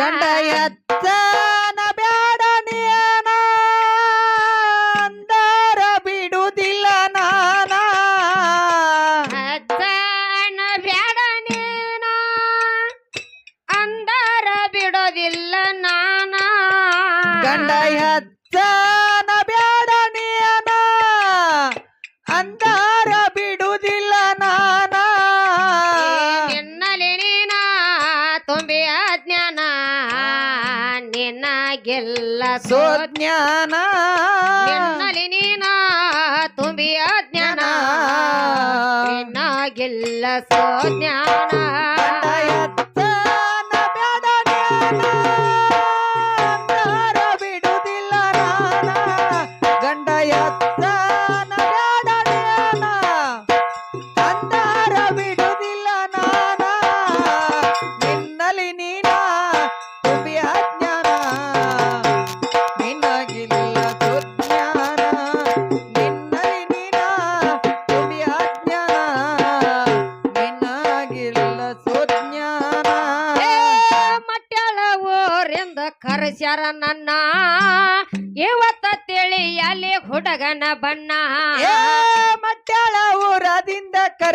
ಗಂಡ ಎತ್ತನ ಸೋ ಸೋಜ್ಞಾನ ನಿನ್ನಲಿ ನೀನ ತುಂಬಿ ಅಜ್ಞಾನ ನಿನ್ನಗೆಲ್ಲ ಸೋ ಜ್ಞಾನ. ಗಂಡ ಎತ್ತನ ಬ್ಯಾಡ ನೀನ ಅಂದರ ಬಿಡುದಿಲ್ಲ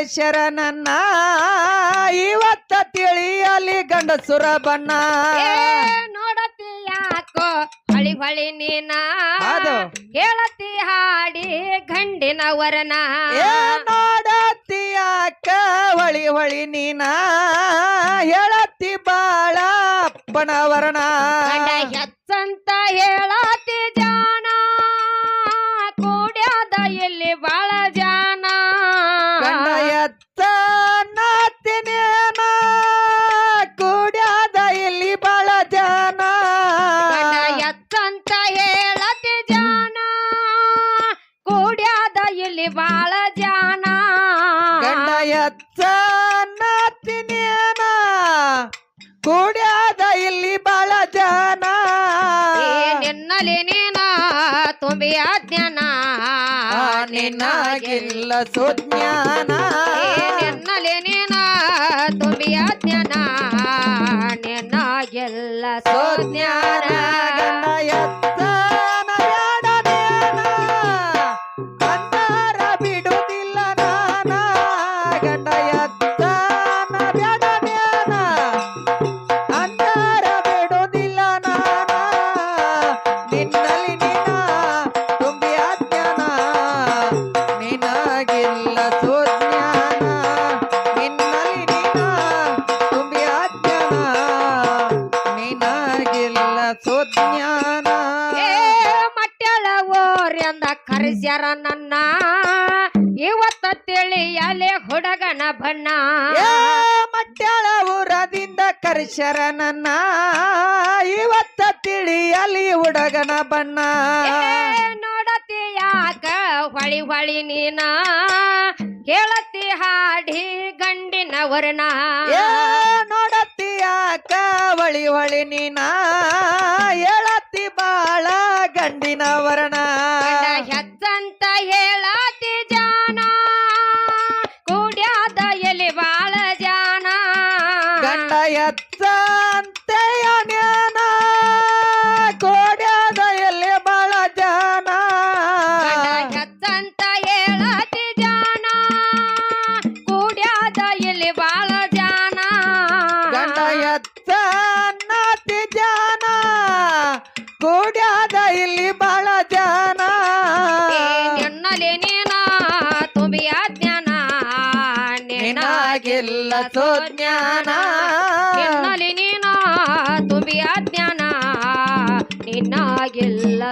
ನನ್ನ. ಇವತ್ತ ತಿಳಿಯಲಿ ಗಂಡಸುರ ಬಣ್ಣ. ನೋಡತಿ ಯಾಕೋ ಹಳಿ ಹೊಳಿ ನೀನ? ಅದು. ಹೇಳತಿ ಹಾಡಿ ಗಂಡಿನ ವರನ? ನೋಡತಿ ಯಾಕ ಹೊಳಿ ಹೊಳಿ ನೀನ? ಹೇಳತಿ ಬಾಳ ಅಪ್ಪನ ವರ್ಣ ಗಂಡ ಹೆಚ್ಚಂತ ಹೇಳತಿ ಜಾಣ. ಕೂಡ್ಯಾದ ಇಲ್ಲಿ ಬಾಳ ಆ ನಿನಗಿಲ್ಲ ಸುಜ್ಞಾನ. ಏ ನಿನ್ನಲಿ ನೀನ ತುಂಬಿ ಅಜ್ಞಾನ ನಿನ್ನಗೆಲ್ಲ ಸುಜ್ಞಾನ. ಕರೆಸ್ಯಾರ ನನ್ನ. ಇವತ್ತ ತಿಳಿಯಲೆ ಹುಡುಗನ ಬಣ್ಣ. ಏ ಮಟ್ಯಾಳ ಊರದಿಂದ ಕರೆಸ್ಯಾರ ನನ್ನ. ಇವತ್ತ ತಿಳಿಯಲಿ ಹುಡುಗನ ಬಣ್ಣ. ನೋಡತಿ ಯಾಕ ಹೊಳಿ ಹೊಳಿ ನೀನ. ಹೇಳತಿ ಹಾಡಿ ಗಂಡಿನ ವರ್ಣ ಏ ನೋಡತ್ತಿ ಯಾಕ ಹೊಳಿ ಹೊಳಿ ನೀನ. ಹೇಳತ್ತಿ ಬಾಳ ಗಂಡಿನ ವರ್ಣ ಗಂಡ ನಿನಗಿಲ್ಲ ಸುಜ್ಞಾನ ನಿನ್ನಲಿ ನೀನ ತುಂಬಿ ಅಜ್ಞಾನ ನಿನ್ನಾಗಿಲ್ಲ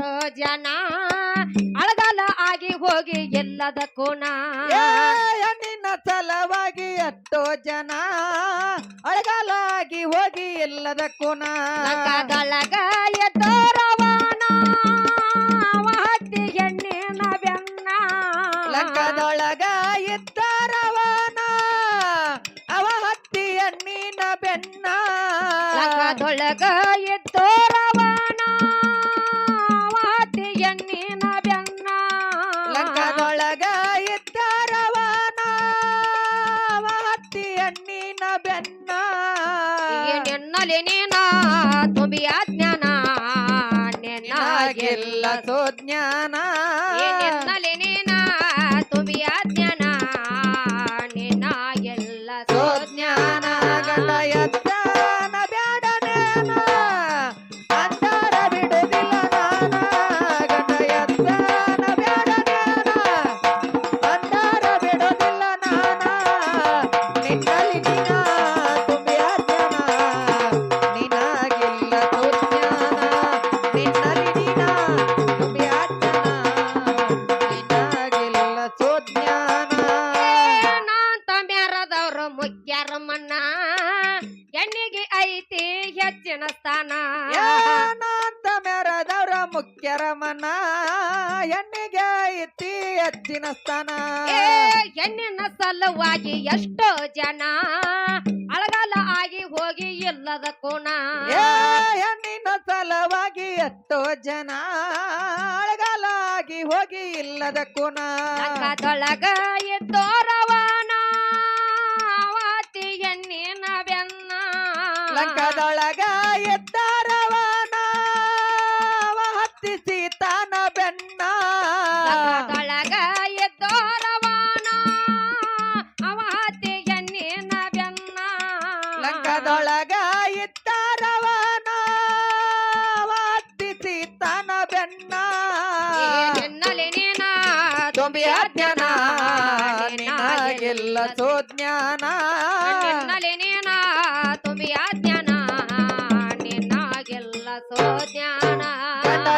ಎಷ್ಟೋ ಜನ. ಅಳಗಾಲ ಆಗಿ ಹೋಗಿ ಎಲ್ಲದ ಕೋಣ ನಿನ್ನ ಸಲವಾಗಿ ಎಷ್ಟೋ ಜನ. ಅಳಗಾಲಾಗಿ ಹೋಗಿ ಎಲ್ಲದ ಕೋಣ ಗಳಗ ಎದ್ದೋರವನ ಅವ ಹತ್ತಿ ಎಣ್ಣಿನ ಬೆನ್ನ. ಲಂಕದೊಳಗ ಇದ್ದಾರವನ ಅವ ಹತ್ತಿ ಹೆಣ್ಣಿನ ಬೆನ್ನ. ಲಂಕದೊಳಗ ಎದ್ದೋರವನ ನಿನಗಿಲ್ಲ ಮೆರೆದವ್ರ ಎಣ್ಣೆಗೆ ಐತಿ ಎತ್ತಿನ ಸ್ಥಾನ. ಎಣ್ಣಿನ ಹೆಣ್ಣಿನ ಸಲುವಾಗಿ ಎಷ್ಟೋ ಜನ ಅಳಗಾಲ ಆಗಿ ಹೋಗಿ ಇಲ್ಲದ ಕೋಣ. ಏ ಹೆಣ್ಣಿನ ಸಲವಾಗಿ ಎಷ್ಟೋ ಜನ ಅಳಗಾಲಾಗಿ ಹೋಗಿ ಇಲ್ಲದ ಕೋಣ. ಲಂಕದೊಳಗ ಎದ್ದೋರವನ ಎಣ್ಣಿನ ಹೆಣ್ಣಿನ ಬೆನ್ನ. ಲಂಕದೊಳಗ ಎದ್ದಾರವನ ಬೆನ್ನ ಲಂಕದೊಳಗ ಎದ್ದೋರವನ ಅವಾತಿ ಹೆಣ್ಣಿನ ಬೆನ್ನ ಲಂಕದೊಳಗ ಇದ್ದಾರವನ ಸೀತಾನ ಬೆನ್ನ. ನಿನ್ನಲಿ ನೀನ ತುಂಬಿ ಅಜ್ಞಾನ ನಿನಗಿಲ್ಲ ಸೋಜ್ಞಾನ. ನಿನ್ನಲಿ ನೀನ ತುಂಬಿ ಅಜ್ಞಾನ ನಿನ್ನಾಗೆಲ್ಲ ಸೋಜ್ಞಾನ.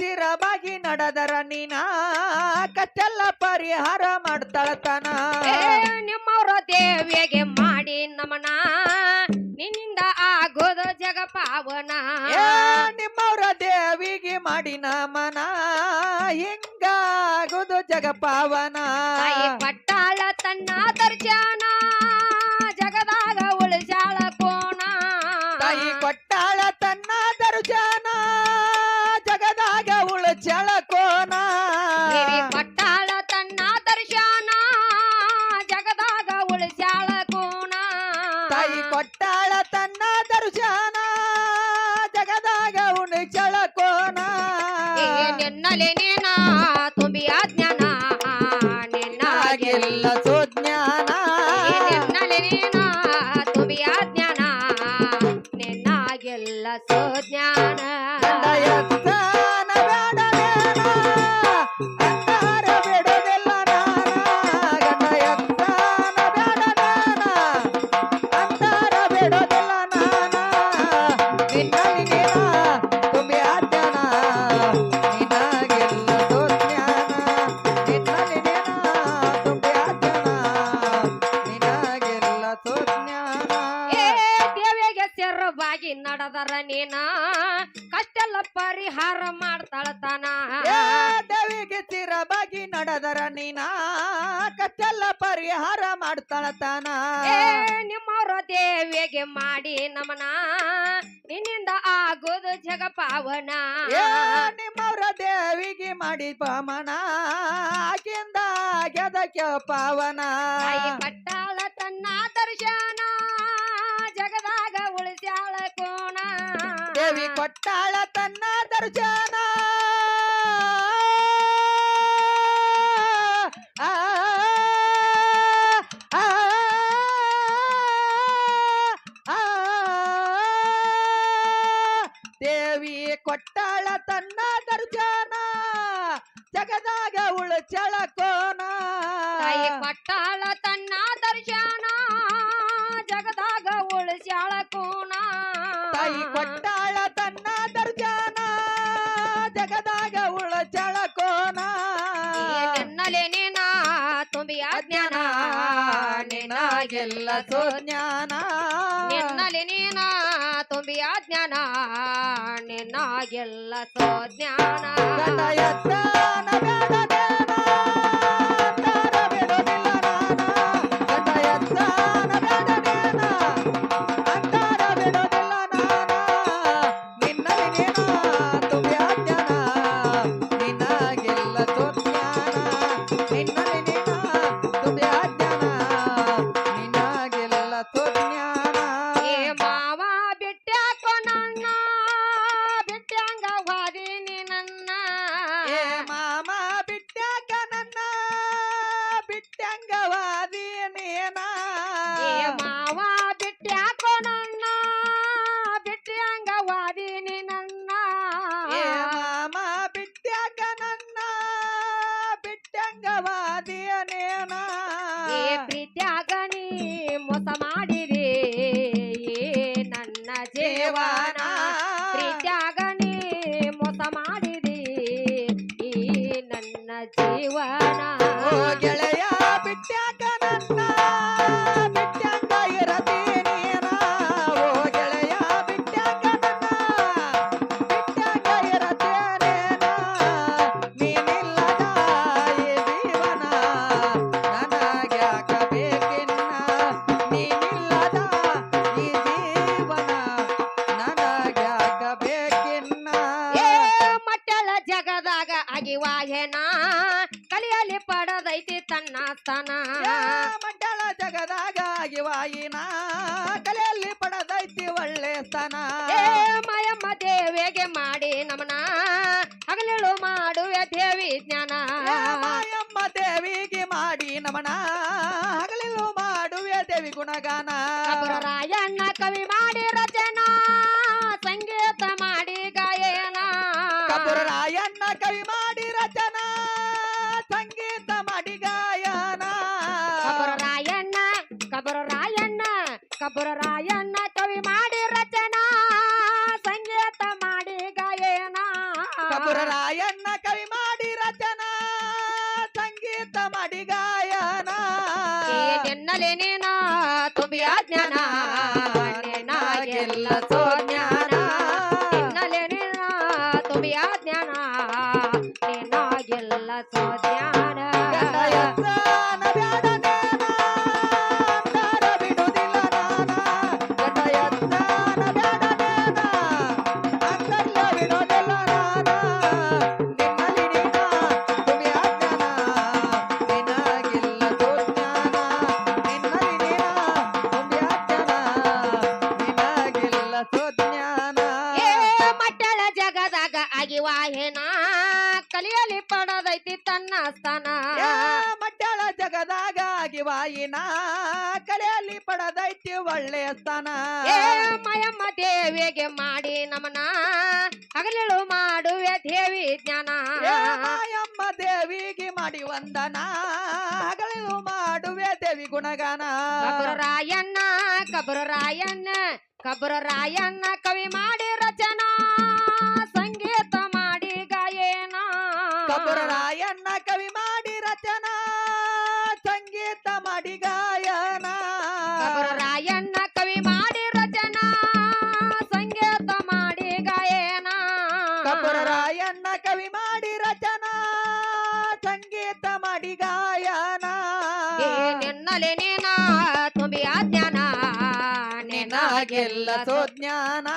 ಚಿರವಾಗಿ ನಡೆದರ ನೀನ? ಕಚ್ಚೆಲ್ಲ ಪರಿಹಾರ ಮಾಡ್ತಾಳತನ. ನಿಮ್ಮವ್ರ ದೇವಿಗೆ ಮಾಡಿ ನಮನ. ನಿನ್ನಿಂದ ಆಗೋದು ಜಗ ಪಾವನ. ನಿಮ್ಮವರ ದೇವಿಗೆ ಮಾಡಿ ನಮನ. ಹಿಂಗಾಗೋದು ಜಗ ಪಾವನ? ಪಟ್ಟಾಳ ತನ್ನ ದರ್ಶನ. ಜಗದಾಗ ನಿನ್ನಾಗೆಲ್ಲ ದೇವಿಗೆ ನಡದರ ನೀನ? ಕಷ್ಟೆಲ್ಲ ಪರಿಹಾರ ಮಾಡ್ತಾಳತನ. ದೇವಿಗೆ ತೀರ ಬಾಗಿ ನಡೆದರ ನೀನ? ಕಷ್ಟೆಲ್ಲ ಪರಿಹಾರ ಮಾಡ್ತಾಳತಾನ. ನಿಮ್ಮವ್ರ ದೇವಿಗೆ ಮಾಡಿ ನಮನ. ನಿನ್ನಿಂದ ಆಗೋದು ಜಗ ಪಾವನ. ನಿಮ್ಮವ್ರ ದೇವಿಗೆ ಮಾಡಿ ಪಮನ. ಆಕಿಂದ ಗೆದಕ್ಕೆ ಪಾವನ? ಕಟ್ಟಾಳ ದೇವಿ ಕೊಟ್ಟಾಳ ತನ್ನ ದರ್ಶನ ದೇವಿ ಕೊಟ್ಟಾಳ ತನ್ನ ದರ್ಶನ ಜಗದಾಗ ಉಳು ಚಳಕೋನ ಕಟ್ಟಾಳ ತನ್ನ ದರ್ಶನ ಜಗದಾಗ ಉಳು ಚಳಕೋನ ತಾಯಿ ಕೊಟ್ಟಾಳ ಎನ್ನಲೆ ನಿನ್ನ ತುಂಬಿ ಅಜ್ಞಾನ ನಿನಗೆಲ್ಲ ಸುಜ್ಞಾನ ನಿನ್ನಲಿ ನೀನ ತುಂಬಿ ಅಜ್ಞಾನ ನಿನ್ನಾಗೆಲ್ಲ ಸೋಜ್ಞಾನ ಮಂಡಳ ಜಗದಾಗ ಆಗಿವಾಯಿನ ಕಲೆಯಲ್ಲಿ ಪಡೆದೈತಿ ಒಳ್ಳೆ ಸ್ಥಾನ ಏ ಮಾಯಮ್ಮ ದೇವಿಗೆ ಮಾಡಿ ನಮನ ಹಗಲಿಳು ಮಾಡುವೆ ದೇವಿ ಜ್ಞಾನ. ಕಪುರ ರಾಯಣ್ಣ ಕವಿ ಮಾಡಿ ರಚನಾ ಸಂಗೀತ ಮಾಡಿ ಗಾಯನ. ಕಪುರ ರಾಯಣ್ಣ ಕವಿ ಮಾಡಿ ರಚನಾ ಸಂಗೀತ ಮಾಡಿ ಗಾಯನ. ನಿನ್ನಲೆ ನೀನ ತುಂಬಿ ಆಜ್ಞಾನ ಎಲ್ಲ ಸೋಜ್ಞಾನ ಆಗಿವಾಯಿನ ಕಲೆಯಲ್ಲಿ ಪಡೆದೈತಿ ಒಳ್ಳೆಯ ಸ್ಥಾನ. ಏ ಮಯಮ್ಮ ದೇವಿಗೆ ಮಾಡಿ ನಮನ ಹಗಲಿಳು ಮಾಡುವೆ ದೇವಿ ಜ್ಞಾನ. ಮಾಯಮ್ಮ ದೇವಿಗೆ ಮಾಡಿ ವಂದನ ಹಗಲಿಳು ಮಾಡುವೆ ದೇವಿ ಗುಣಗಾನ. ಕಬುರ ರಾಯಣ್ಣ ಕಬುರ ರಾಯಣ್ಣ ಕಬುರ ರಾಯಣ್ಣ ಕವಿ ಮಾಡಿ ರಚನಾ ಸಂಗೀತ ಮಾಡಿ ಗಾಯನ. ಕಬುರ ರಾಯಣ್ಣ ಕವಿ ಮಾಡಿ ರಚನಾ. ಎಲ್ಲ ತೋ ಜ್ಞಾನ